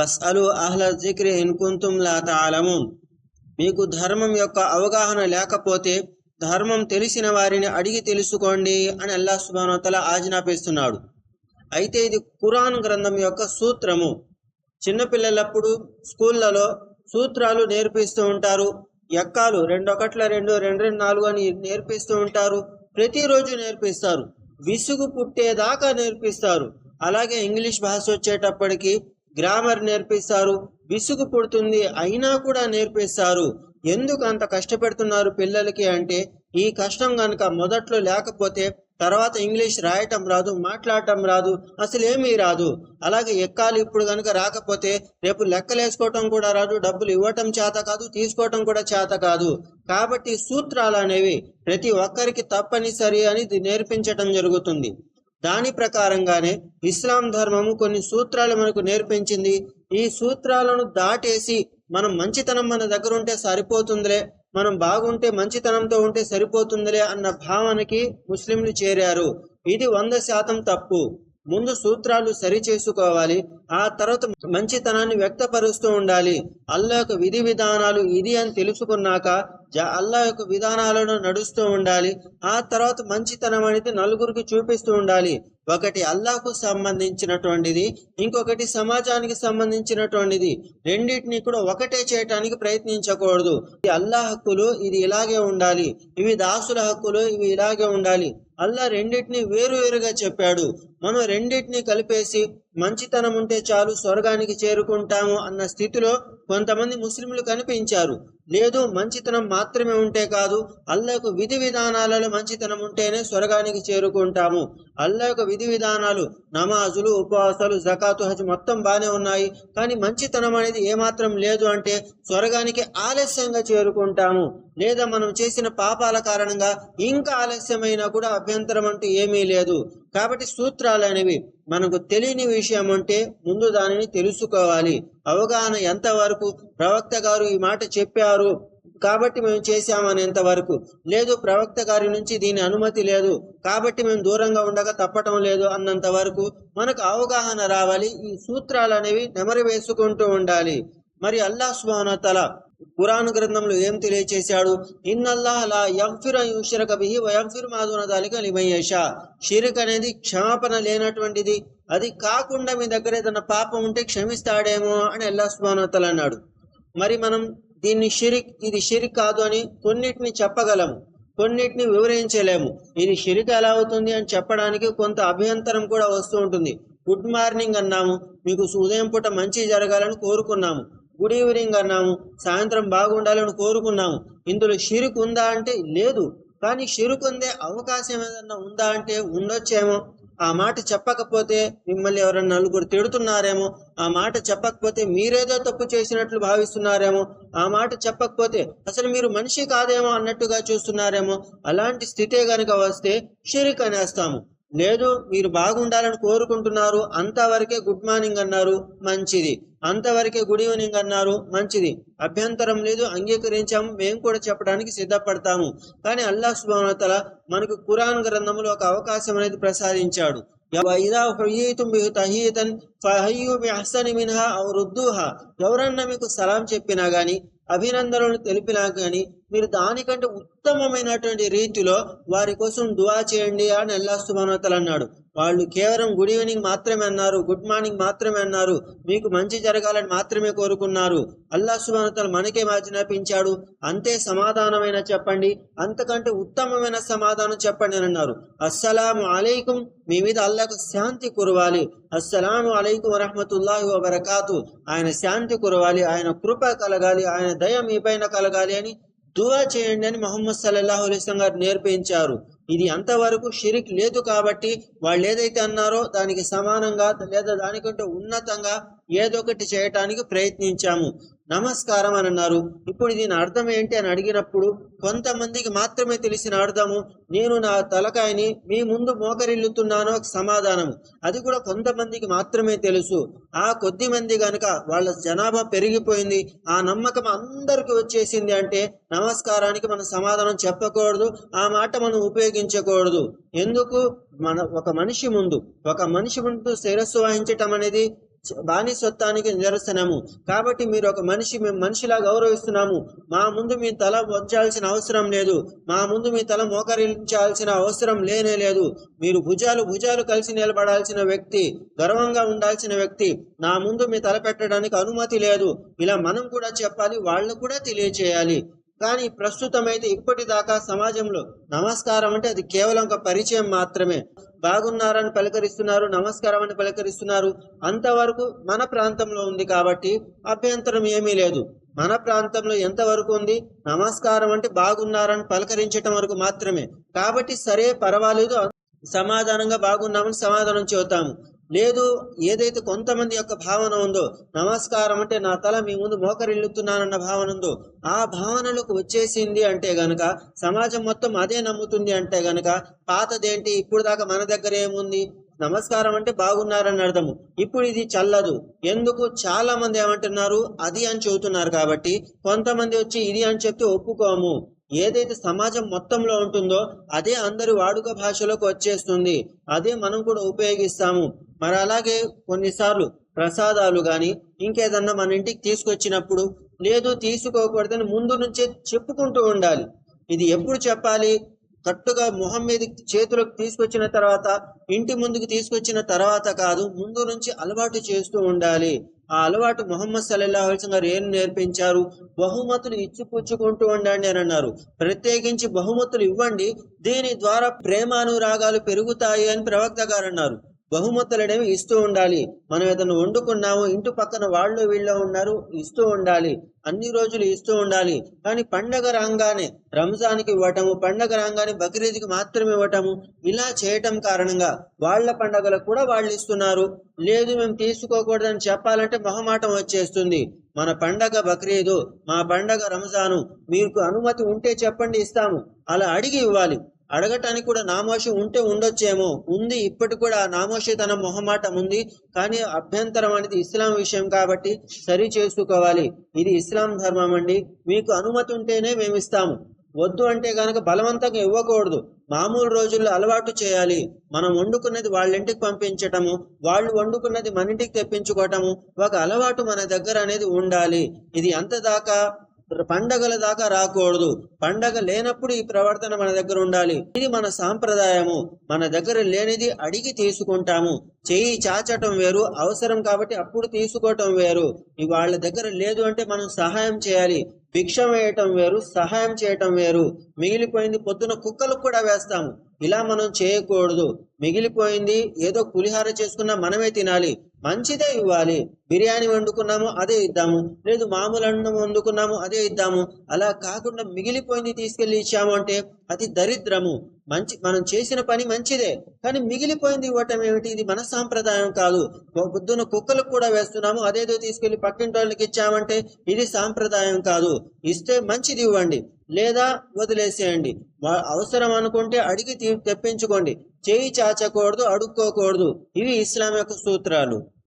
ఫస్అలు అహ్ల జిక్రి ఇన్కుంతుం లా తాలమూన్. మీకు ధర్మం యొక్క అవగాహన లేకపోతే ధర్మం తెలిసిన వారిని అడిగి తెలుసుకోండి అని అల్లా సుబానోతల ఆజ్ఞాపిస్తున్నాడు. అయితే ఇది కురాన్ గ్రంథం యొక్క సూత్రము. చిన్నపిల్లలప్పుడు స్కూళ్ళలో సూత్రాలు నేర్పిస్తూ ఉంటారు. ఎక్కాలు రెండొకట్ల రెండు రెండు రెండు నాలుగు అని నేర్పిస్తూ ఉంటారు. ప్రతిరోజు నేర్పిస్తారు. విసుగు పుట్టేదాకా నేర్పిస్తారు. అలాగే ఇంగ్లీష్ భాష వచ్చేటప్పటికి గ్రామర్ నేర్పిస్తారు. విసుగు పుడుతుంది. అయినా కూడా నేర్పిస్తారు. ఎందుకు అంత కష్టపెడుతున్నారు పిల్లలకి అంటే ఈ కష్టం కనుక మొదట్లో లేకపోతే తర్వాత ఇంగ్లీష్ రాయటం రాదు మాట్లాడటం రాదు అసలు ఏమీ రాదు. అలాగే ఎక్కాలు ఇప్పుడు కనుక రాకపోతే రేపు లెక్కలేసుకోవటం కూడా రాదు డబ్బులు ఇవ్వటం చేత కాదు తీసుకోవటం కూడా చేత కాదు. కాబట్టి సూత్రాలు అనేవి ప్రతి ఒక్కరికి తప్పనిసరి అని నేర్పించటం జరుగుతుంది. దాని ప్రకారంగానే ఇస్లాం ధర్మము కొన్ని సూత్రాలు మనకు నేర్పించింది. ఈ సూత్రాలను దాటేసి మనం మంచితనం మన దగ్గర ఉంటే సరిపోతుందిలే మనం బాగుంటే మంచితనంతో ఉంటే సరిపోతుందిలే అన్న భావనకి ముస్లింలు చేరారు. ఇది వంద శాతం తప్పు. ముందు సూత్రాలు సరి చేసుకోవాలి ఆ తర్వాత మంచితనాన్ని వ్యక్తపరుస్తూ ఉండాలి. అల్లా యొక్క విధి విధానాలు ఇది అని తెలుసుకున్నాక అల్లా యొక్క విధానాలను నడుస్తూ ఉండాలి. ఆ తర్వాత మంచితనం అనేది నలుగురికి చూపిస్తూ ఉండాలి. ఒకటి అల్లాహకు సంబంధించినటువంటిది ఇంకొకటి సమాజానికి సంబంధించినటువంటిది. రెండింటిని కూడా ఒకటే చేయటానికి ప్రయత్నించకూడదు. ఇది అల్లా హక్కులు ఇది ఇలాగే ఉండాలి. ఇవి దాసుల హక్కులు ఇవి ఇలాగే ఉండాలి. అల్లా రెండింటిని వేరు వేరుగా చెప్పాడు. మనం రెండింటిని కలిపేసి మంచితనం ఉంటే చాలు స్వర్గానికి చేరుకుంటాము అన్న స్థితిలో కొంతమంది ముస్లింలు కనిపించారు. లేదు మంచితనం మాత్రమే ఉంటే కాదు అల్లా యొక్క విధి విధానాలలో మంచితనం ఉంటేనే స్వర్గానికి చేరుకుంటాము. అల్ల యొక్క విధి విధానాలు నమాజులు ఉపవాసాలు జకాతు హజ్ మొత్తం బాగానే ఉన్నాయి. కానీ మంచితనం అనేది ఏమాత్రం లేదు అంటే స్వర్గానికి ఆలస్యంగా చేరుకుంటాము. లేదా మనం చేసిన పాపాల కారణంగా ఇంకా ఆలస్యమైనా కూడా అభ్యంతరం అంటూ ఏమీ లేదు. కాబట్టి సూత్రాలు అనేవి మనకు తెలియని విషయం అంటే ముందు దానిని తెలుసుకోవాలి. అవగాహన ఎంతవరకు? ప్రవక్త గారు ఈ మాట చెప్పారు. కాబట్టి మేము చేశామనేంత వరకు లేదు ప్రవక్త గారి నుంచి దీని అనుమతి లేదు. కాబట్టి మేము దూరంగా ఉండగా తప్పటం లేదు అన్నంత వరకు మనకు అవగాహన రావాలి. ఈ సూత్రాలు అనేవి నెమరు వేసుకుంటూ ఉండాలి. మరి అల్లాహ్ సుబ్హానహు పురాణ ఖురాన్ గ్రంథంలో ఏం తెలియచేశాడు? ఇన్నల్లాహ్ లా యగ్ఫిరు బిహి వ యగ్ఫిరు దాలిక లిమన్ షిరిక్ అనేది క్షమాపణ లేనటువంటిది. అది కాకుండా మీ దగ్గర ఏదైనా పాపం ఉంటే క్షమిస్తాడేమో అని అల్లా సుబ్హానహు అన్నాడు. మరి మనం దీన్ని షిరిక్ ఇది షిరిక్ కాదు అని కొన్నిటిని చెప్పగలము కొన్నిటిని వివరించలేము. ఇది షిరిక్ ఎలా అవుతుంది అని చెప్పడానికి కొంత అభ్యంతరం కూడా వస్తూ ఉంటుంది. గుడ్ మార్నింగ్ అన్నాము. మీకు ఉదయం పూట మంచి జరగాలని కోరుకున్నాము. గుడ్ ఈవినింగ్ అన్నాము. సాయంత్రం బాగుండాలని కోరుకున్నాము. ఇందులో షిరుకు ఉందా అంటే లేదు. కానీ షిరుకు ఉందే అవకాశం ఏదన్నా ఉందా అంటే ఉండొచ్చేమో. ఆ మాట చెప్పకపోతే మిమ్మల్ని ఎవరన్నా నలుగురు తిడుతున్నారేమో. ఆ మాట చెప్పకపోతే మీరేదో తప్పు చేసినట్లు భావిస్తున్నారేమో. ఆ మాట చెప్పకపోతే అసలు మీరు మనిషి కాదేమో అన్నట్టుగా చూస్తున్నారేమో. అలాంటి స్థితే గనుక వస్తే షిరిక్ అనేస్తాము. లేదు మీరు బాగుండాలని కోరుకుంటున్నారు అంతవరకే గుడ్ మార్నింగ్ అన్నారు మంచిది. అంతవరకే గుడ్ ఈవినింగ్ అన్నారు మంచిది. అభ్యంతరం లేదు అంగీకరించాము మేము కూడా చెప్పడానికి సిద్ధపడతాము. కానీ అల్లాహ్ సుబ్హానహు మనకు కురాన్ గ్రంథంలో ఒక అవకాశం అనేది ప్రసాదించాడు. రుద్దుహా. ఎవరన్నా మీకు సలాం చెప్పినా గాని అభినందనలు తెలిపినా గాని మీరు దానికంటే ఉత్తమమైనటువంటి రీతిలో వారి కోసం దువా చేయండి అని అల్లా సుబ్హానహు అన్నాడు. వాళ్ళు కేవలం గుడ్ ఈవినింగ్ మాత్రమే అన్నారు గుడ్ మార్నింగ్ మాత్రమే అన్నారు మీకు మంచి జరగాలని మాత్రమే కోరుకున్నారు. అల్లా సుబానతలు మనకే మనకేం ఆజ్ఞాపించాడు అంతే సమాధానమైన చెప్పండి అంతకంటే ఉత్తమమైన సమాధానం చెప్పండి అని అన్నారు. అస్సలాము అలైకుం మీ మీద అల్లాహకు శాంతి కురవాలి. అస్సలాము అలైకుం వరహమతుల్లాహి వబరకాతు. ఆయన శాంతి కురవాలి ఆయన కృప కలగాలి ఆయన దయ మీ పైన కలగాలి అని దువా చేయండి అని మొహమ్మద్ సల్లాహు అలైస్లం గారు నేర్పించారు. ఇది అంతవరకు షిరిక్ లేదు కాబట్టి వాళ్ళు ఏదైతే అన్నారో దానికి సమానంగా లేదా దానికంటే ఉన్నతంగా ఏదో ఒకటి చేయటానికి ప్రయత్నించాము. నమస్కారం అని అన్నారు. ఇప్పుడు దీని అర్థం ఏంటి అని అడిగినప్పుడు కొంతమందికి మాత్రమే తెలిసిన అర్థము నేను నా తలకాయని మీ ముందు మోకరిల్లుతున్నాను ఒక సమాధానం అది కూడా కొంతమందికి మాత్రమే తెలుసు. ఆ కొద్ది మంది కనుక వాళ్ళ జనాభా పెరిగిపోయింది ఆ నమ్మకం అందరికి వచ్చేసింది అంటే నమస్కారానికి మనం సమాధానం చెప్పకూడదు ఆ మాట మనం ఉపయోగించకూడదు. ఎందుకు? మన ఒక మనిషి ముందు ఒక మనిషి ముందు శిరస్సు వహించటం అనేది బానిసత్వానికి నిదర్శనము కాబట్టి మీరు ఒక మనిషి మేము మనిషిలా గౌరవిస్తున్నాము. మా ముందు మీ తల వంచాల్సిన అవసరం లేదు. మా ముందు మీ తల మోకరించాల్సిన అవసరం లేనే లేదు. మీరు భుజాలు భుజాలు కలిసి నిలబడాల్సిన వ్యక్తి గర్వంగా ఉండాల్సిన వ్యక్తి నా ముందు మీ తల పెట్టడానికి అనుమతి లేదు. ఇలా మనం కూడా చెప్పాలి వాళ్ళు కూడా తెలియచేయాలి. కానీ ప్రస్తుతం అయితే ఇప్పటిదాకా సమాజంలో నమస్కారం అంటే అది కేవలం ఒక పరిచయం మాత్రమే. బాగున్నారని పలకరిస్తున్నారు నమస్కారం అని పలకరిస్తున్నారు. అంతవరకు మన ప్రాంతంలో ఉంది కాబట్టి అభ్యంతరం ఏమీ లేదు. మన ప్రాంతంలో ఎంతవరకు ఉంది? నమస్కారం అంటే బాగున్నారని పలకరించటం వరకు మాత్రమే. కాబట్టి సరే పర్వాలేదు. సమాధానంగా బాగున్నామని సమాధానం చెబుతాము. లేదు ఏదైతే కొంతమంది యొక్క భావన ఉందో నమస్కారం అంటే నా తల మీ ముందు మోకరిల్లుతున్నానన్న భావన ఉందో ఆ భావనలకు వచ్చేసింది అంటే గనక సమాజం మొత్తం అదే నమ్ముతుంది అంటే గనక పాతదేంటి? ఇప్పుడు దాకా మన దగ్గర ఏముంది? నమస్కారం అంటే బాగున్నారని అర్థము. ఇప్పుడు ఇది చల్లదు. ఎందుకు? చాలా మంది ఏమంటున్నారు? అది అని చెబుతున్నారు కాబట్టి కొంతమంది వచ్చి ఇది అని చెప్తే ఒప్పుకోము. ఏదైతే సమాజం మొత్తంలో ఉంటుందో అదే అందరి వాడుక భాషలోకి వచ్చేస్తుంది. అదే మనం కూడా ఉపయోగిస్తాము. మరి అలాగే కొన్నిసార్లు ప్రసాదాలు కానీ ఇంకేదన్నా మన ఇంటికి తీసుకొచ్చినప్పుడు లేదు తీసుకోకూడదని ముందు నుంచే చెప్పుకుంటూ ఉండాలి. ఇది ఎప్పుడు చెప్పాలి? కట్టుగా మొహం మీద చేతులకు తీసుకొచ్చిన తర్వాత ఇంటి ముందుకు తీసుకొచ్చిన తర్వాత కాదు ముందు నుంచి అలవాటు చేస్తూ ఉండాలి. ఆ అలవాటు మొహమ్మద్ సల్లాహ్ అలైహి గారు ఏం నేర్పించారు? బహుమతులు ఇచ్చిపుచ్చుకుంటూ ఉండండి అని అన్నారు. ప్రత్యేకించి బహుమతులు ఇవ్వండి. దీని ద్వారా ప్రేమానురాగాలు పెరుగుతాయి అని ప్రవక్త గారు అన్నారు. బహుమతులు అనేవి ఇస్తూ ఉండాలి. మనం ఏదైనా వండుకున్నాము ఇంటి పక్కన వాళ్ళు వీళ్ళు ఉన్నారు ఇస్తూ ఉండాలి. అన్ని రోజులు ఇస్తూ ఉండాలి. కానీ పండగ రాగానే రంజాన్కి ఇవ్వటము పండగ రాగానే బక్రీద్కి మాత్రమే ఇవ్వటము ఇలా చేయటం కారణంగా వాళ్ళ పండగలకు కూడా వాళ్ళు ఇస్తున్నారు. లేదు మేము తీసుకోకూడదని చెప్పాలంటే మొహమాటం వచ్చేస్తుంది. మన పండగ బక్రీదు మా పండగ రంజాను మీకు అనుమతి ఉంటే చెప్పండి ఇస్తాము. అలా అడిగి ఇవ్వాలి. అడగటానికి కూడా నామోషి ఉంటే ఉండొచ్చేమో. ఉంది ఇప్పటికి కూడా నామోషి తన మొహమాటం ఉంది. కానీ అభ్యంతరం అనేది ఇస్లాం విషయం కాబట్టి సరి చేసుకోవాలి. ఇది ఇస్లాం ధర్మం అండి. మీకు అనుమతి ఉంటేనే మేము ఇస్తాము. వద్దు అంటే కనుక బలవంతంగా ఇవ్వకూడదు. మామూలు రోజుల్లో అలవాటు చేయాలి. మనం వండుకున్నది వాళ్ళ ఇంటికి పంపించటము వాళ్ళు వండుకున్నది మన ఇంటికి తెప్పించుకోవటము ఒక అలవాటు మన దగ్గర అనేది ఉండాలి. ఇది అంత దాకా పండగల దాకా రాకూడదు. పండగ లేనప్పుడు ఈ ప్రవర్తన మన దగ్గర ఉండాలి. ఇది మన సాంప్రదాయము. మన దగ్గర లేనిది అడిగి తీసుకుంటాము. చెయ్యి చాచటం వేరు అవసరం కాబట్టి అప్పుడు తీసుకోవటం వేరు. వాళ్ళ దగ్గర లేదు అంటే మనం సహాయం చేయాలి. భిక్ష వేయటం వేరు సహాయం చేయటం వేరు. మిగిలిపోయింది పొద్దున కుక్కలకు కూడా వేస్తాము. ఇలా మనం చేయకూడదు. మిగిలిపోయింది ఏదో పులిహార చేసుకున్నా మనమే తినాలి. మంచిదే ఇవ్వాలి. బిర్యానీ వండుకున్నాము అదే ఇద్దాము. లేదు మామూలు అన్నం వండుకున్నాము అదే ఇద్దాము. అలా కాకుండా మిగిలిపోయింది తీసుకెళ్ళి ఇచ్చాము అంటే అది దరిద్రము. మంచి మనం చేసిన పని మంచిదే. కానీ మిగిలిపోయింది ఇవ్వటం ఏమిటి? ఇది మన సాంప్రదాయం కాదు. పొద్దున కుక్కలకు కూడా వేస్తున్నాము అదేదో తీసుకెళ్ళి పక్కింటి వాళ్ళకి ఇచ్చామంటే ఇది సాంప్రదాయం కాదు. ఇస్తే మంచిది ఇవ్వండి. లేదా వదిలేసేయండి. అవసరం అనుకుంటే అడిగి తీ- తెప్పించుకోండి. చేయి చాచకూడదు అడుక్కోకూడదు. ఇవి ఇస్లాం యొక్క సూత్రాలు.